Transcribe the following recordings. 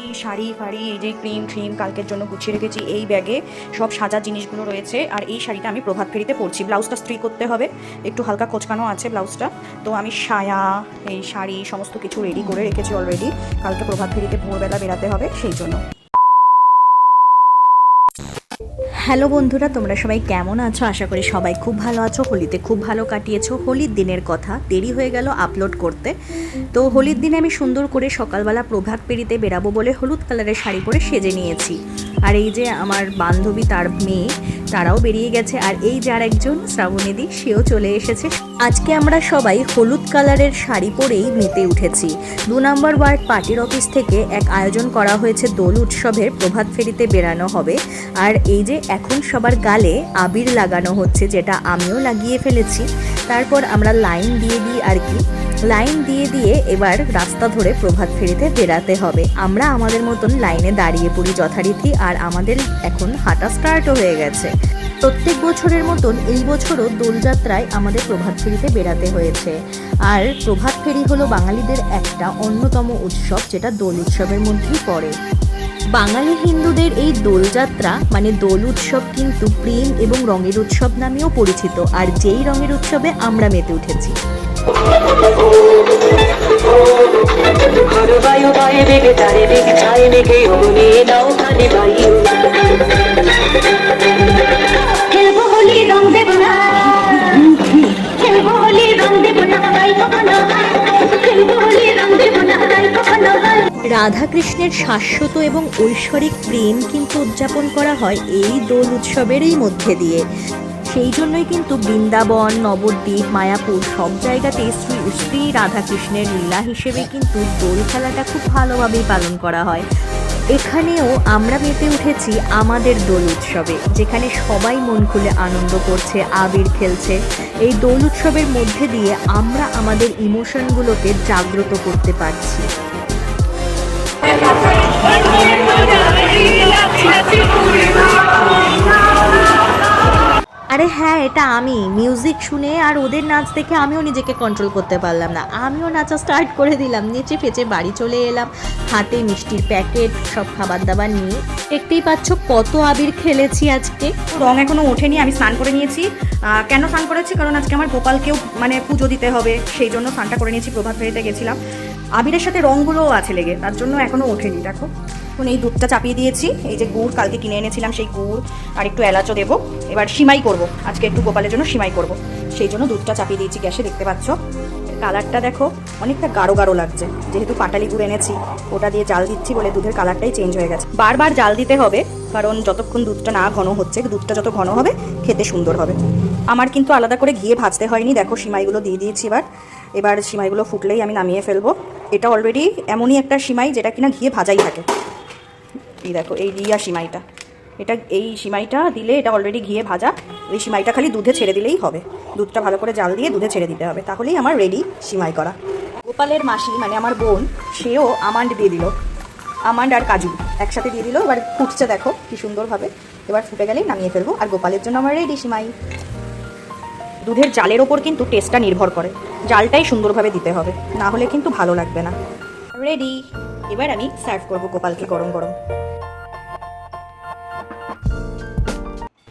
এই শাড়ি ফাড়ি, এই যে ক্রিম ট্রিম কালকের জন্য গুছিয়ে রেখেছি, এই ব্যাগে সব সাজা জিনিসগুলো রয়েছে। আর এই শাড়িটা আমি প্রভাত ফেরিতে পরছি। ব্লাউজটা স্ত্রি করতে হবে। একটু হালকা কোচকানো আছে ব্লাউজটা। তো আমি সায়া, এই শাড়ি, সমস্ত কিছু রেডি করে রেখেছি অলরেডি কালকে প্রভাত ফেরিতে ভোরবেলা বেরাতে হবে, সেই জন্য। হ্যালো বন্ধুরা, তোমরা সবাই কেমন আছো? আশা করি সবাই খুব ভালো আছো। হোলিতে খুব ভালো কাটিয়েছো। হোলির দিনের কথা, দেরি হয়ে গেল আপলোড করতে। তো হোলির দিনে আমি সুন্দর করে সকালবেলা প্রভাত পেরিতে বেরাবো বলে হলুদ কালারের শাড়ি পরে সেজে নিয়েছি। আর এই যে আমার বান্ধবী তার মেয়ে তারাও বেরিয়ে গেছে আর এই যার একজন শ্রাবণীদি, সেও চলে এসেছে। আজকে আমরা সবাই হলুদ কালারের শাড়ি পরেই মেতে উঠেছি। দু নম্বর ওয়ার্ড পার্টির অফিস থেকে এক আয়োজন করা হয়েছে দোল উৎসবের প্রভাত ফেরিতে বেরানো হবে। আর এই যে এখন সবার গালে আবির লাগানো হচ্ছে, যেটা আমিও লাগিয়ে ফেলেছি। তারপর আমরা লাইন দিয়ে দিই আর কি। লাইন দিয়ে দিয়ে এবার রাস্তা ধরে প্রভাত ফেরিতে বেরাতে হবে। আমরা আমাদের মতন লাইনে দাঁড়িয়ে পড়ি যথারীতি আর আমাদের এখন হাঁটা স্টার্টও হয়ে গেছে। প্রত্যেক বছরের মতন এই বছরও দোলযাত্রায় আমাদের প্রভাত ফেরিতে বেরাতে হয়েছে। আর প্রভাত ফেরি হলো বাঙালিদের একটা অন্যতম উৎসব যেটা দোল উৎসবের মধ্যেই পড়ে। বাঙালি হিন্দুদের এই দোলযাত্রা মানে দোল উৎসব কিন্তু প্রেম এবং রঙের উৎসব নামেও পরিচিত। আর যেই রঙের উৎসবে আমরা মেতে উঠেছি। রাধাকৃষ্ণের শাশ্বত এবং ঐশ্বরিক প্রেম কিন্তু উদযাপন করা হয় এই দোল উৎসবেরই মধ্যে দিয়ে। সেই জন্যই কিন্তু বৃন্দাবন নবদ্বীপ মায়াপুর সব জায়গাতেই শ্রী শ্রী রাধাকৃষ্ণের লীলা হিসেবে কিন্তু দোল খেলাটা খুব ভালোভাবেই পালন করা হয় এখানেও আমরা মেতে উঠেছি আমাদের দোল উৎসবে যেখানে সবাই মন খুলে আনন্দ করছে আবির খেলছে এই দোল উৎসবের মধ্যে দিয়ে আমরা আমাদের ইমোশনগুলোকে জাগ্রত করতে পারছি আরে হ্যাঁ এটা আমি। মিউজিক শুনে আর ওদের নাচ দেখে আমিও নিজেকে কন্ট্রোল করতে পারলাম না। আমিও নাচা স্টার্ট করে দিলাম, নেচে ফেচে বাড়ি চলে এলাম। হাতে মিষ্টির প্যাকেট সব খাবার দাবার নিয়ে। দেখতেই পাচ্ছ কত আবির খেলেছি আজকে। রং এখনও ওঠেনি, আমি স্নান করে নিয়েছি। কেন স্নান করেছি? কারণ আজকে আমার গোপালকেও মানে পুজো দিতে হবে, সেই জন্য স্নানটা করে নিয়েছি, প্রভাত ফেরিতে গেছিলাম। আবিরের সাথে রঙগুলোও আছে লেগে, তার জন্য এখনও ওঠেনি, দেখো। এখন এই দুধটা চাপিয়ে দিয়েছি। এই যে গুড়, কালকে কিনে এনেছিলাম সেই গুড় আর একটু এলাচও দেবো। এবার সিমাই করব। আজকে একটু গোপালের জন্য সিমাই করব। সেই জন্য দুধটা চাপিয়ে দিয়েছি গ্যাসে, দেখতে পাচ্ছ? কালারটা দেখো, অনেকটা গাঢ় গাঢ় লাগছে। যেহেতু পাটালি গুড় এনেছি, ওটা দিয়ে জাল দিচ্ছি বলে দুধের কালারটাই চেঞ্জ হয়ে গেছে। বারবার জাল দিতে হবে, কারণ যতক্ষণ দুধটা না ঘন হচ্ছে, দুধটা যত ঘন হবে, খেতে সুন্দর হবে। আমার কিন্তু আলাদা করে ঘিয়ে ভাজতে হয়নি। দেখো সিমাইগুলো দিয়ে দিয়েছি এবার। এবার সিমাইগুলো ফুটলেই আমি নামিয়ে ফেলব। এটা অলরেডি এমনই একটা সিমাই যেটা কিনা ঘিয়ে ভাজাই থাকে। এই দেখো, এই রিয়া সিমাইটা। এটা, এই সিমাইটা দিলে এটা অলরেডি ঘিয়ে ভাজা। এই সিমাইটা খালি দুধে ছেড়ে দিলেই হবে। দুধটা ভালো করে জাল দিয়ে দুধে ছেড়ে দিতে হবে। তাহলেই আমার রেডি সিমাই করা। গোপালের মাসি মানে আমার বোন, সেও আমান্ড দিয়ে দিল। আমান্ড আর কাজু একসাথে দিয়ে দিল। এবার ফুটছে দেখো, কি সুন্দরভাবে। এবার ফুটে গেলেই নামিয়ে ফেলব। আর গোপালের জন্য আমার রেডি সিমাই। দুধের জালের ওপর কিন্তু টেস্টটা নির্ভর করে। জালটাই সুন্দরভাবে দিতে হবে। না হলে কিন্তু ভালো লাগবে না। রেডি এবার আমি সার্ভ করব গোপালকে গরম গরম।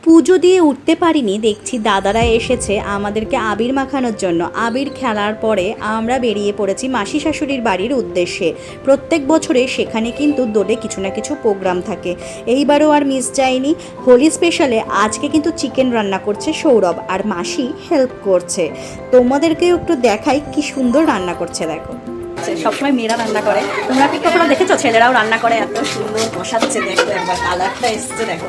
পুজো দিয়ে উঠতে পারিনি, দেখছি দাদারা এসেছে আমাদেরকে আবির মাখানোর জন্য। আবির খেলার পরে আমরা বেরিয়ে পড়েছি মাসি শাশুড়ির বাড়ির উদ্দেশ্যে। প্রত্যেক বছরে সেখানে কিন্তু দোলে কিছু না কিছু প্রোগ্রাম থাকে। এইবারও আর মিস যায়নি। হোলি স্পেশালে আজকে কিন্তু চিকেন রান্না করছে সৌরভ আর মাসি হেল্প করছে। তোমাদেরকেও একটু দেখাই কি সুন্দর রান্না করছে, দেখো। সবসময় মেয়েরা রান্না করে। তোমরা কি কখনো দেখেছ? ছেলেরাও রান্না করে, এত সুন্দর বসাচ্ছে, দেখো, একবার কালারটা এসছে, দেখো।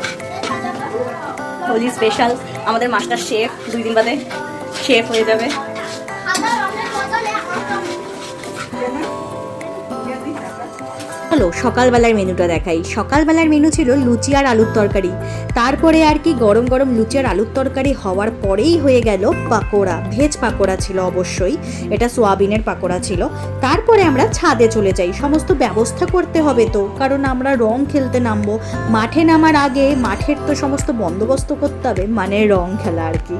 হোলি স্পেশাল আমাদের মাস্টার শেফ দুই দিন বাদে শেফ হয়ে যাবে। চলো, সকালবেলার মেনুটা দেখাই। সকালবেলার মেনু ছিল লুচি আর আলুর তরকারি। তারপরে আর কি গরম গরম লুচি আর আলুর তরকারি হওয়ার পরেই হয়ে গেল পাকোড়া, ভেজ পাকোড়া ছিল অবশ্যই। এটা সোয়াবিনের পাকোড়া ছিল। তারপরে আমরা ছাদে চলে যাই। সমস্ত ব্যবস্থা করতে হবে তো, কারণ আমরা রং খেলতে নামবো। মাঠে নামার আগে মাঠের তো সমস্ত বন্দোবস্ত করতে হবে মানে রং খেলা আর কি।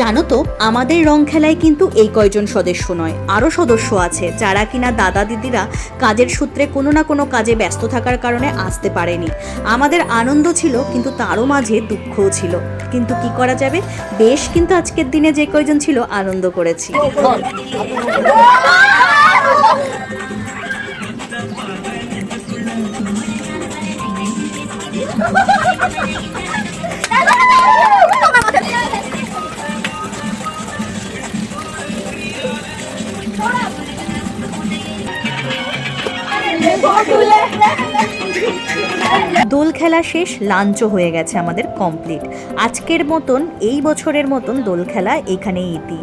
জানো তো, আমাদের রং খেলায় কিন্তু এই কয়জন সদস্য নয় আরও সদস্য আছে, যারা কিনা দাদা দিদিরা কাজের সূত্রে কোনো না কোনো কাজে ব্যস্ত থাকার কারণে আসতে পারেনি। আমাদের আনন্দ ছিল, কিন্তু তারও মাঝে দুঃখও ছিল। কিন্তু কি করা যাবে? বেশ কিন্তু আজকের দিনে যে কয়জন ছিল আনন্দ করেছি। দোল খেলা শেষ লাঞ্চও হয়ে গেছে আমাদের কমপ্লিট আজকের মতন, এই বছরের মতন দোল খেলা এখানেই ইতি।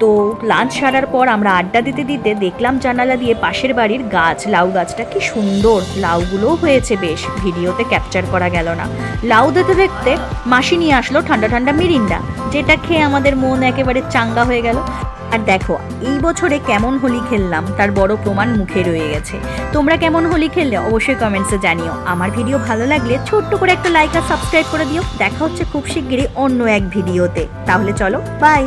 তো লাঞ্চ সারার পর আমরা আড্ডা দিতে দিতে দেখলাম জানালা দিয়ে পাশের বাড়ির গাছ, লাউ গাছটা কি সুন্দর। লাউগুলোও হয়েছে বেশ, ভিডিওতে ক্যাপচার করা গেল না। লাউ দেখতে দেখতে মাসি নিয়ে আসলো ঠান্ডা ঠান্ডা মিরিন্ডা, যেটা খেয়ে আমাদের মন একেবারে চাঙ্গা হয়ে গেল। আর দেখো, এই বছরে কেমন হোলি খেললাম, তার বড় প্রমাণ মুখে রয়ে গেছে। তোমরা কেমন হোলি খেললে অবশ্যই কমেন্টসে জানিও। আমার ভিডিও ভালো লাগলে ছোট্ট করে একটা লাইক আর সাবস্ক্রাইব করে দিও। দেখা হচ্ছে খুব শিগগিরই অন্য এক ভিডিওতে তাহলে চলো বাই